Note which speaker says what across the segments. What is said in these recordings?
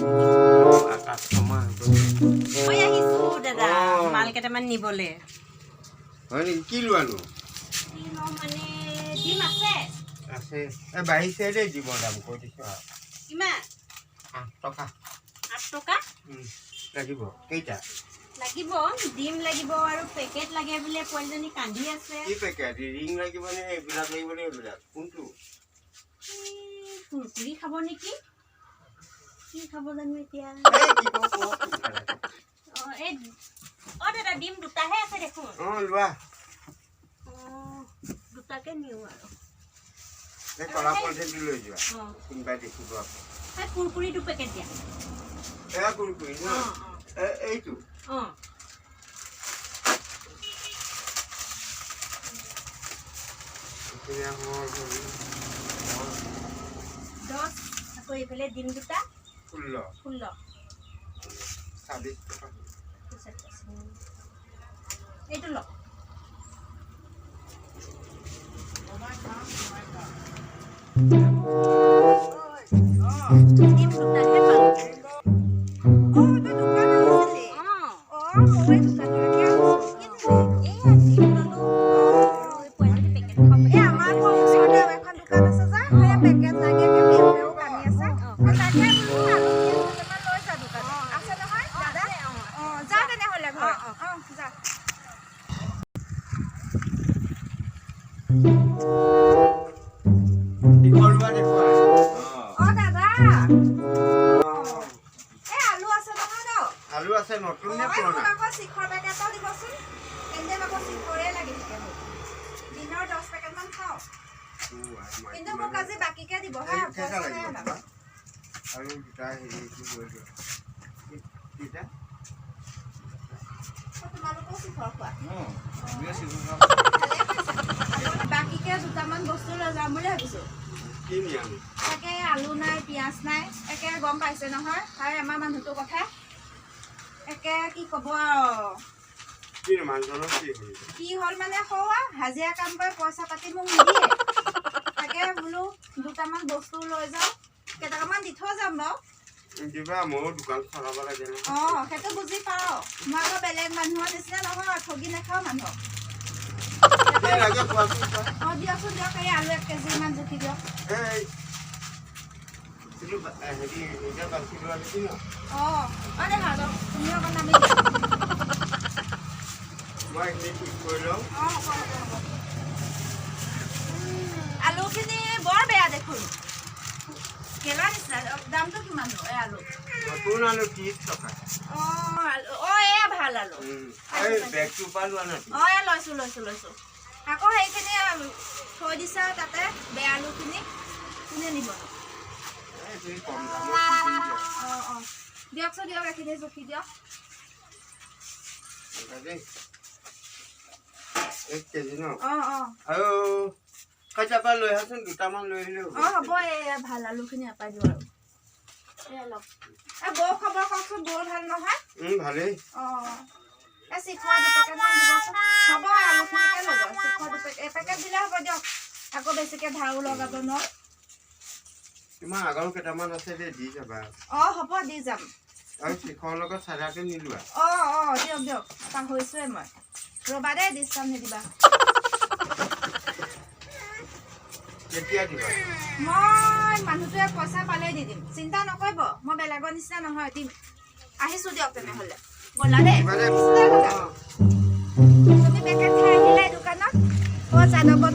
Speaker 1: আকাশ সময়
Speaker 2: মই আহিছো দাদা মাল কেইটামান নিবলে
Speaker 1: হয় নেকি কি লোৱানো
Speaker 2: মানে ডিম আছে
Speaker 1: আছে এই বাঢ়িছে দেই জীৱৰ দাম কৈ দিছোঁ আৰু
Speaker 2: কিমান
Speaker 1: আঠ টকা
Speaker 2: আঠ টকা
Speaker 1: লাগিব কেইটা
Speaker 2: লাগিব ডিম লাগিব আৰু পেকেট লাগে বোলে পোৱালীজনী কান্দি আছে
Speaker 1: কি পেকেট ৰিং লাগিব নে এইবিলাক লাগিব নে এইবিলাক কোনটো
Speaker 2: কুৰকুৰি খাব নেকি কি খাব জানো এতিয়া। অ এই অ দাদা ডিম দুটাহে আছে দেখোন।
Speaker 1: অঁ লোৱা।
Speaker 2: অ দুটাকে নিওঁ আৰু।
Speaker 1: এই কলা পলিথিনটো লৈ যোৱা। কোনোবাই দেখিব আকৌ।
Speaker 2: এই কুৰকুৰি দুপেকেট দিয়া।
Speaker 1: এয়া কুৰকুৰি ন? এইটো?
Speaker 2: অ। দহ আকৌ এইফালে ডিম দুটা। Pula. Pula. Sabit
Speaker 1: pa. Ito lang. Oh, আলু আছে নতুন নে পুৰণা?
Speaker 3: শিখৰ পেকেট এটা দিবচোন। এনে আকৌ শিখৰে লাগি থাকে মোক। দিনৰ দহ পেকেট মান খাওঁ। কিন্তু মোক আজি বাকীকে দিব হা?
Speaker 1: আৰু দুটা হেৰি
Speaker 3: বাকীকে দুটামান বস্তু লৈ যাম বুলি ভাবিছো। তাকে আলু নাই পিঁয়াজ নাই একে গম পাইছে নহয় আৰু আমাৰ মানুহটোৰ কথা। একে কি ক'ব আৰু?
Speaker 1: কি হ'ল
Speaker 3: মানে সৌৱা? হাজিৰা কাম কৰি পইচা পাতি মোক নিদিয়ে। তাকে বোলো দুটামান বস্তু লৈ যাওঁ। কেইটকামান দি থৈ যাম বাৰু।
Speaker 1: ময়ো দোকান চলাব লাগে
Speaker 3: অঁ সেইটো বুজি পাওঁ। মই বেলেগ মানুহৰ নিচিনা নহয় ঠগি নাখাওঁ মানুহক। অঁ দিয়কচোন দিয়ক এই আলু এক কেজিমান জুখি দিয়ক। অঁ মানে ভালো তুমিও বনাবি
Speaker 1: মই একদিন ঠিক কৰি লওঁ।
Speaker 3: অঁ আলুখিনি বৰ বেয়া দেখোন। নিচিনা দামটো কিমাননো এই আলু।
Speaker 1: নতুন আলু ত্ৰিছ টকা।
Speaker 3: অঁ এয়া ভালো আলু।
Speaker 1: উম। এই বেগটোৰ পৰা লোৱা নাই?
Speaker 3: অঁ এয়া লৈছোঁ লৈছোঁ লৈছোঁ। আকৌ সেইখিনি থৈ দিছা তাতে বেয়া আলুখিনি কোনে নিব। অঁ অঁ। দিয়কচোন দিয়ক এইখিনি জুখি দিয়ক।
Speaker 1: এক কেজি ন?
Speaker 3: অঁ অঁ।
Speaker 1: আৰু কাইজাৰ পৰা লৈ আহাচোন দুটামান লৈ আহিলেও।
Speaker 3: অঁ হ'ব এয়া ভালো আলুখিনি আপাই দিওঁ আৰু। এয়া লওক। এই বৌ খবৰ কওকচোন বৌ ভালো নহয়?
Speaker 1: ভালেই।
Speaker 3: অঁ। এই চিখৰ দুপেকেটমান দিবচোন হ'ব আলুখিনিকে লৈ যাওক চিখৰ দুপেকেট এপেকেট দিলে হ'ব দিয়ক। আকৌ বেছিকৈ ধাৰো লগাব ন।
Speaker 1: তোমাৰ আগৰ কেইটামান আছে দেই দি যাবা।
Speaker 3: অঁ হ'ব দি যাম।
Speaker 1: আৰু শিখৰৰ লগত চাদাটো নিলোৱা
Speaker 3: অঁ অঁ দিয়ক দিয়ক। পাহৰিছোৱে মই। ৰ'বা দেই ডিছকাউণ্ট নিদিবা।
Speaker 1: কেতিয়া দিবা?
Speaker 3: মই মানুহটোৱে পইচা পালেই দি দিম। চিন্তা নকৰিব মই বেলেগৰ নিচিনা নহয় দিম। আহিছোঁ দিয়ক তেনেহ'লে। ব'লা দেই। তুমি পেকেট খাই আহিলাই দোকানত অ' যাদৱৰ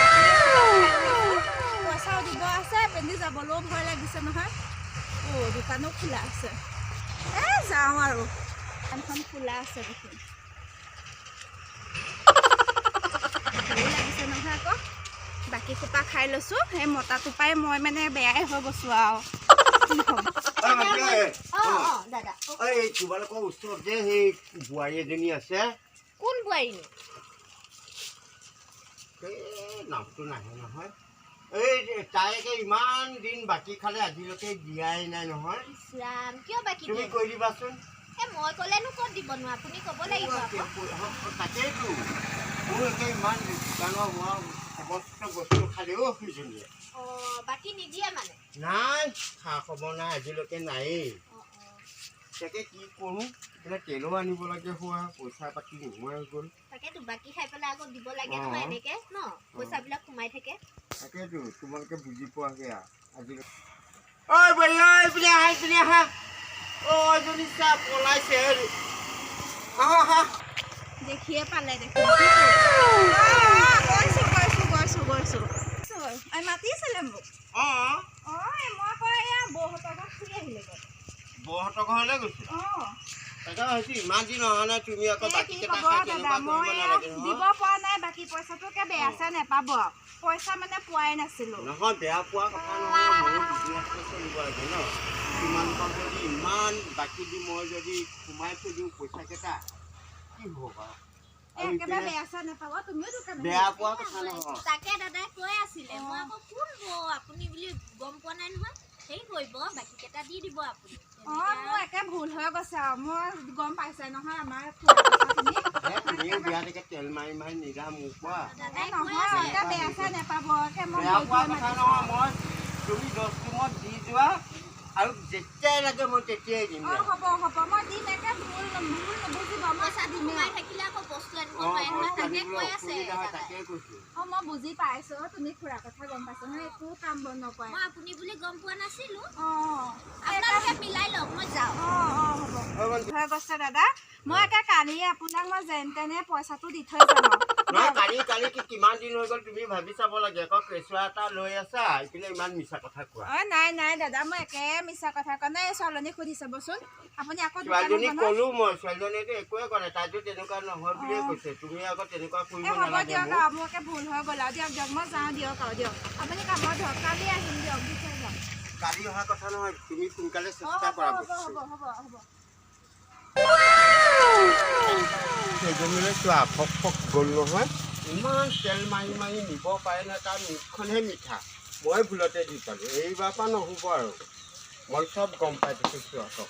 Speaker 3: যাবলৈও ভয় লাগিছে নহয়। দোকানো খোলা আছে। এ যাওঁ আৰু। দোকানখন খোলা আছে দেখোন। ভালেই লাগিছে নহয় আকৌ। বাকী সোপা খাই লৈছোঁ। সেই মতা টোপাই মই মানে বেয়াই হৈ গৈছোঁ আৰু। কি হ'ব
Speaker 1: অ, মাইকী,
Speaker 2: অ
Speaker 1: অ,
Speaker 2: অ। দাদা।
Speaker 1: অ, এই তোমালোকৰ ওচৰত যে সেই বোৱাৰী এজনী আছে।
Speaker 2: কোন বোৱাৰীনো
Speaker 1: এই নামটো নাহে নহয়। এই তাইকে ইমান দিন বাকী খালে আজিলৈকে দিয়াই নাই নহয়।
Speaker 2: কিয় বাকী
Speaker 1: তুমি কৈ দিবাচোন।
Speaker 2: এ মই ক'লেনো ক'ত দিবনো আপুনি ক'ব লাগিব
Speaker 1: তাকেইতো। মোৰ একে ইমান দোকানৰ হোৱা সমস্ত বস্তু খালেও সেইজনীয়ে।
Speaker 2: অঁ বাকী নিদিয়ে মানে?
Speaker 1: নাই খা খবৰ নাই আজিলৈকে নায়েই। তাকে কি কৰোঁ এতিয়া তেলো আনিব লাগে হোৱা পইচা পাতি নোহোৱা হৈ গ'ল।
Speaker 2: তাকেতো বাকী খাই পেলাই আকৌ দিব লাগে। নহয় এনেকে ন? পইচাবিলাক সোমাই থাকে।
Speaker 1: তাকেতো তোমালোকে বুজি পোৱাগে আৰু আজিলৈকে ঐ বোৱাৰী ঐ এইপিনে আহা এইপিনে আহা। অ এজনী চা পলাইছে আৰু আহা আহা
Speaker 3: দেখিয়ে পালে? অ, গৈছোঁ গৈছোঁ গৈছোঁ মাতিছিলে মোক।
Speaker 1: অঁ।
Speaker 3: অঁ মই আকৌ এয়া বৌহঁতৰ ঘৰত ফুৰি আহিলেগৈ
Speaker 1: বৌহঁতৰ ঘৰলৈ গৈছো
Speaker 3: অঁ। দিব
Speaker 1: নহয়?
Speaker 3: পৰা নাই বাকী পইচাটো একে বেয়া চেয়া নেপাব। পইচা মানে পোৱাই নাছিলোঁ।
Speaker 1: নহয় বেয়া পোৱা কথা নহয় মোৰো বিজনেছটো চলিব লাগে ন? তোমালোকক যদি ইমান বাকী দি মই যদি সোমাই থৈ দিওঁ পইচাকেইটা কি হ'ব বাৰু?
Speaker 3: এই
Speaker 1: আৰু
Speaker 3: একেবাৰে
Speaker 1: ইপিনে
Speaker 3: বেয়া চেয়া নেপাব তুমিও দোকান
Speaker 1: বেয়া পোৱা কথা নহয়।
Speaker 2: তাকে দাদাই কৈ আছিলে মই আকৌ কোন আপুনি বুলি গম পোৱা নাই নহয়? হেৰি কৰিব বাকী কেইটা দি দিব আপুনি।
Speaker 3: অঁ মোৰ একে ভুল হৈ গৈছে আৰু মই গম পাইছে নহয় আমাৰ
Speaker 1: তেল মাৰি মাৰি মোক
Speaker 3: নহয় বেয়া চেয়া নেপাব একে মই
Speaker 1: তুমি দহ টিমত দি যোৱা আৰু যেতিয়াই লাগে মই তেতিয়াই দিম
Speaker 3: হ'ব হ'ব। মই দিম একে ভুল ভুল নুবুজিব মই
Speaker 2: পইচাটো
Speaker 3: দিমেই
Speaker 2: সোমাই থাকিলে আকৌ বস্তু আনিব
Speaker 1: অঁ
Speaker 2: নোৱাৰে নহয় তাকে
Speaker 1: আনিবলৈ
Speaker 2: কৈ আছে
Speaker 1: অসুবিধা হয়
Speaker 2: দাদাই
Speaker 1: তাকেই কৈছোঁ।
Speaker 3: অঁ মই বুজি পাইছোঁ। তুমি খুৰা কথা গম পাইছোঁ নহয় একো কাম বন নকৰে।
Speaker 2: মই আপুনি বুলি গম পোৱা নাছিলো।
Speaker 3: অঁ
Speaker 2: আপোনালোকে মিলাই লওক মই যাওঁ।
Speaker 3: অঁ অঁ হ'ব।
Speaker 1: অ, ভণ্টি,
Speaker 3: হৈ গৈছে দাদা। মই একে কালি আপোনাক মই যেন তেনে পইচাটো দি থৈ যাম।
Speaker 1: নহয় কালি কালি কি কিমান দিন হৈ গ'ল তুমি ভাবি চাব লাগে। আকৌ কেঁচুৱা এটা লৈ আছা এইপিনে ইমান মিছা কথা কোৱা।
Speaker 3: অঁ নাই নাই দাদা মই একে মিছা কথা কোৱা নাই ছোৱালীজনীক সুধি চাবচোন। আপুনি আকৌ
Speaker 1: ছোৱালীজনীক ক'লো মই ছোৱালীজনীয়েতো একোৱে কৰা তাইতো তেনেকুৱা নহয় বুলিয়ে কৈছে। তুমি আকৌ তেনেকুৱা কৰিব
Speaker 3: হ'ব দিয়ক আৰু মোৰ ভুল হৈ গ'ল আৰু। দিয়ক দিয়ক মই যাওঁ দিয়ক আৰু দিয়ক। আপুনি কামত ধৰক কালি আহিম দিয়ক দি থৈ যাম।
Speaker 1: কালি অহা কথা নহয় তুমি সোনকালে চেষ্টা কৰা
Speaker 3: হ'ব হ'ব হ'ব হ'ব।
Speaker 1: সেইজনীলৈ চোৱা, ফক ফক গ'ল নহয়। ইমান তেল মাৰি মাৰি নিব পাৰে নে তাৰ মুখখনহে মিঠা। মই ভুলতে দি পালোঁ। এইবাৰ পৰা নহ'ব আৰু। মই চব গম পাই দিছোঁ সিহঁতক।